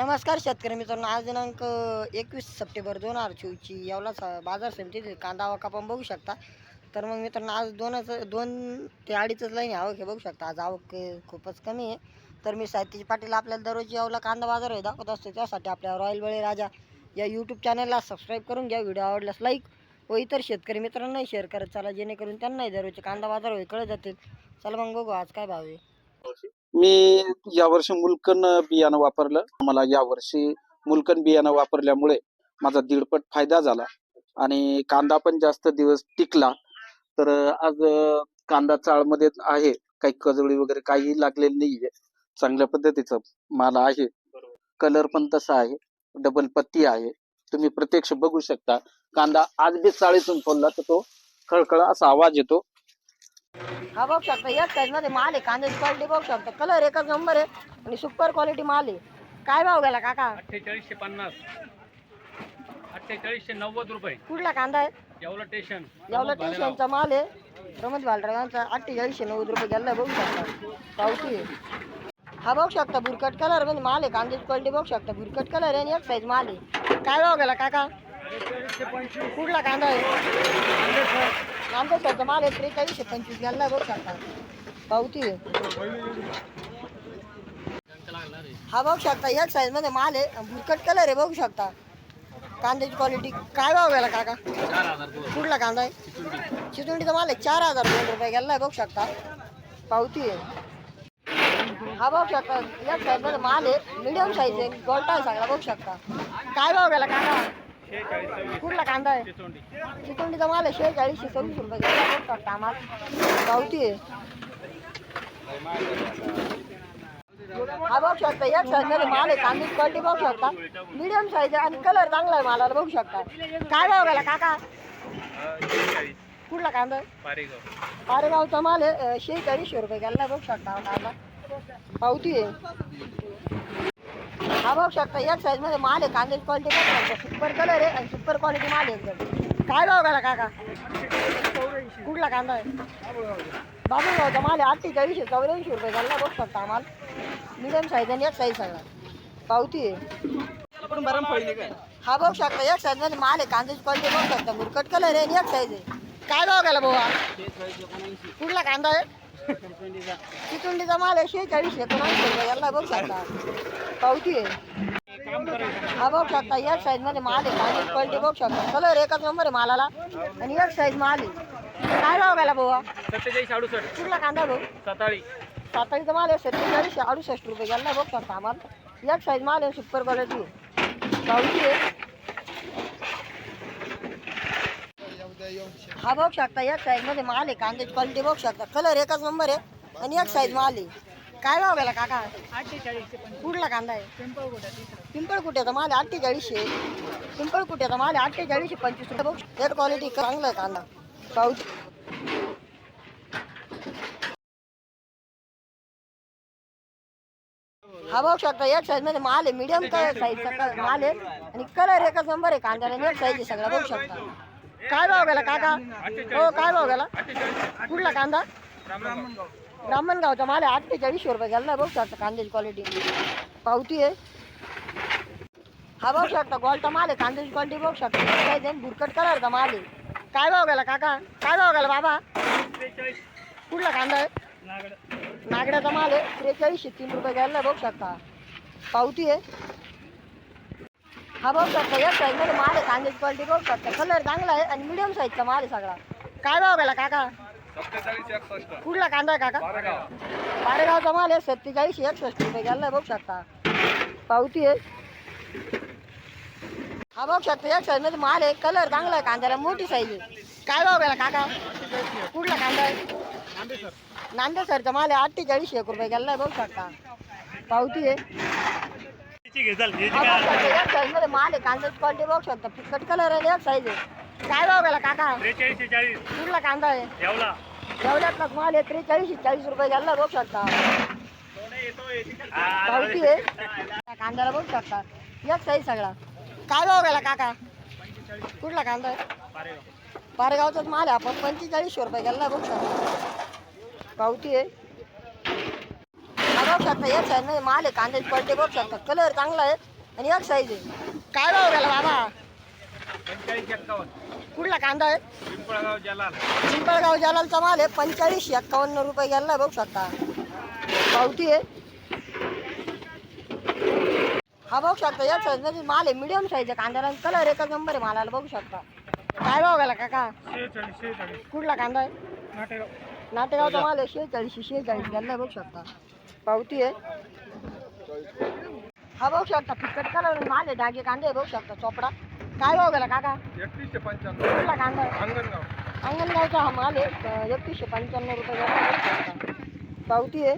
नमस्कार शेतकरी मित्रांनो आज दिनांक एकवीस सप्टेंबर दोन हजार चोवीसची येवला बाजार समितीत कांदा आवक आपण बघू शकता. तर मग मित्रांनो आज दोनच दोन ते अडीचच लाईन आवक हे बघू शकता. आज आवक खूपच कमी आहे. तर मी साहित्याची पाटील आपल्याला दररोज येवला कांदा बाजार हे दाखवत असतो. त्यासाठी आपल्या रॉयल बळी राजा या यूट्यूब चॅनलला सबस्क्राईब करून घ्या. व्हिडिओ आवडल्यास लाईक व इतर शेतकरी मित्रांनाही शेअर करत चला जेणेकरून त्यांनाही दररोजचे कांदा बाजार होईल कळत जातील. चला मग बघू आज काय भाव आहे. मी यावर्षी मुलकन बियाणं वापरलं. मला यावर्षी मुलकन बियाणं वापरल्यामुळे माझा दीडपट फायदा झाला आणि कांदा पण जास्त दिवस टिकला. तर आज कांदा चाळमध्ये आहे. काही कजळी वगैरे काही लागलेली नाहीये. चांगल्या पद्धतीचं माल आहे. कलर पण तसा आहे. डबल पत्ती आहे. तुम्ही प्रत्यक्ष बघू शकता. कांदा आज बी चाळीतून फोडला तर तो खळखळ असा आवाज येतो. हा बघू शकता. याच साईजमध्ये माल आहे. कांद्याची क्वालिटी बघू शकता. कलर एकच नंबर आहे. आणि सुपर क्वालिटी माल आहे. काय भाव गेला काका? अठ्ठेचाळीसशे पन्नास. अठ्ठेचाळीसशे नव्वद रुपये. कुठला कांदा आहे? येवला स्टेशन एवढा टेन्शनचा माल आहे. प्रमोद भालरावांचा अठ्ठेचाळीसशे नव्वद रुपये गेला बघू शकता. पावती आहे. हा बघू शकता. बुरकट कलरमध्ये माल आहे. कांद्याची क्वालिटी बघू शकता. बुरकट कलर आहे आणि एक साईज माल आहे. काय भाव गेला काका? कुठला कांदा आहे? कांदा माल आहे त्रेचाळीसशे पंचवीस घ्यायला बघू शकता पावती आहे. हा बघू शकता एक साईजमध्ये माल आहे. भुरकट कलर आहे बघू शकता कांद्याची क्वालिटी काय भाव गेला काका? कुठला कांदा आहे? चितुंडीचा माल आहे चार हजार दोन रुपये गेलाय बघू शकता पावती आहे. हा बघू शकता या साईजमध्ये माल आहे. मिडियम साईज आहे. गोल्टा आहे सगळा बघू शकता काय भाव गेला कांदा कुठला कांदा आहे? चितुंडीचा माल आहे शेहेचाळीसशे सव्वीस रुपये गेला शकता आम्हाला? पावती आहे. हा बघू शकता एक साईज माल आहे कांद्याची क्वालिटी बघू शकता. मिडियम साईज आहे आणि कलर चांगला आहे मालाला बघू शकता. काय भाव गेला काका? कुठला कांदा पारेगावचा माल आहे शेहेचाळीसशे रुपये गेला बघू शकता कांदा पावती आहे. हा बघू शकता. एक साईजमध्ये माल आहे. कांद्याची क्वालिटी काय सुपर कलर आहे आणि सुपर क्वालिटी माल आहे एकदम. काय भाव घाला काका? कुठला कांदा आहे? बाबू बाबूगावचा माल आहे. अठ्ठेचाळीसशे चौऱ्याऐंशी रुपये गेला बघू शकता माल. मिडियम साईज आणि एक साईज सांगा पावती आहे. हा बघू शकता. एक साईजमध्ये माल आहे. कांद्याची क्वालिटी बघू शकता. मुरकट कलर आहे आणि एक साईज आहे. काय भाव घाला भाऊ कुठला कांदा आहे? चितुंडीचा माल आहे शेहेचाळीस एकोणऐंशी रुपये याला बघू शकता. पावती आहे. हा बघू शकता एक साईजमध्ये माल आहे कांद्याची क्वालिटी बघू शकता. कलर एकच नंबर आहे मालाला आणि एक साईज माल आहे. काय भाव गेला भाऊ? सत्तेचाळीस अडुसष्ट. कुठला कांदा भाऊ? सताळी. सातारीचा माल आहे सत्तेचाळीसशे अडुसष्ट रुपये. गेला बघू शकता आम्हाला. एक साईज माल आहे सुपर क्वालिटी पावती आहे. हा बघू शकता एक साईजमध्ये माल आहे कांद्याची क्वालिटी बघू शकता. कलर एकच नंबर आहे आणि एक साईज माल आहे. काय भाव गेला काका? कुठला कांदा आहे? पिंपळ तर माल आहे अठ्ठेचाळीसशे. पिंपळ कुट्याचा माल आहे अठ्ठेचाळीसशे पंचवीस रुपये. बघ एक क्वालिटी चांगला आहे कांदा. पाऊच हा बघू शकता एक साईजमध्ये माल आहे मीडियम साईजचा माल आहे आणि कलर एकच नंबर आहे कांद्याला एक साईज आहे सगळा. बघू शकता. काय भाव गेला काका? हो काय भाव गेला? कुठला कांदा? ब्राह्मणगावचा माल आहे. अठ्ठेचाळीसशे रुपये गेला बघू शकता कांद्याची क्वालिटी पावती आहे. हा बघू शकता गोल्डचा माल आहे. कांद्याची क्वालिटी बघू शकता. आहे बुरकट कलरचा माल आहे. काय भाव गेला काका? काय भाव गेला बाबा? कुठला कांदा आहे? नागड्याचा माल आहे. त्रेचाळीसशे तीन रुपये घ्यायला बघू शकता. पावती आहे. हा बघू शकता एक साईजमध्ये माल आहे कांद्याची क्वालिटी बघू शकता कलर चांगला आहे आणि मिडियम साईजचा माल आहे सगळा. काय भाव गेला काका? कुठला कांदा आहे काका? पारेगावचा माल आहे सत्तेचाळीसशे एकसष्ट रुपये. घ्यायला बघू शकता पावती आहे. हा बघू शकता एक साईजमध्ये माल आहे कलर चांगला आहे कांद्याला मोठी साईज आहे. काय भाव गेला काका? कुठला कांदा आहे? नांदेड सरचा माल आहे अठ्ठेचाळीसशे एक रुपये. गेला बघू शकता पावती आहे. हा बघू शकता, एक साईजमध्ये माल आहे कांद्याची क्वालिटी बघू शकता. फिकट कलर आहे एक साईज आहे. काय भाव गेला काका? त्रेचाळीसशे चाळीस. कांदा आहे. येवला जेवढ्यातलाच माल आहे त्रेचाळीसशे चाळीस रुपये गेला बघू शकता. आहे. त्या कांद्याला बघू शकता. एक साईज सगळा. काय भाव गेला काका? कुठला कांदा आहे? पारेगावचाच माल आहे आपण पंचेचाळीसशे रुपये गेला बघू शकता. पावती आहे. बघू शकता एक साईजमध्ये माल आहे कांद्याची क्वालिटी बघू शकता कलर चांगला आहे आणि एक साईज आहे. काय भाव गेला बाबा? पंचेचाळीस एक्कावन्न कुठला कांदा आहे? पिंपळगाव जलाल पिंपळगाव जालालचा माल आहे. पंचेचाळीस एक्कावन्न रुपये गेला बघू शकता पावती आहे. हा बघू शकता या साईजमध्ये माल आहे. मिडियम साईज आहे कांद्याला. कलर एकच नंबर आहे मालाला बघू शकता काय भाव गेला काका? शेहेचाळीस शेहेचाळीस कुठला कांदा आहे? नाटेगाव. नाटेगावचा माल आहे. शेहेचाळीस शेहेचाळीस गेला बघू शकता पावती आहे. हा बघू शकता फिकट कलर माल आहे डागे कांदे बघू शकता चोपडा. काय भाव गेला काका? एकतीसशे पंच्याण्णव. कुठला कांदा अंगणगाव. अंगणगावचा हा माल आहे एकतीसशे पंच्याण्णव रुपये पावती आहे.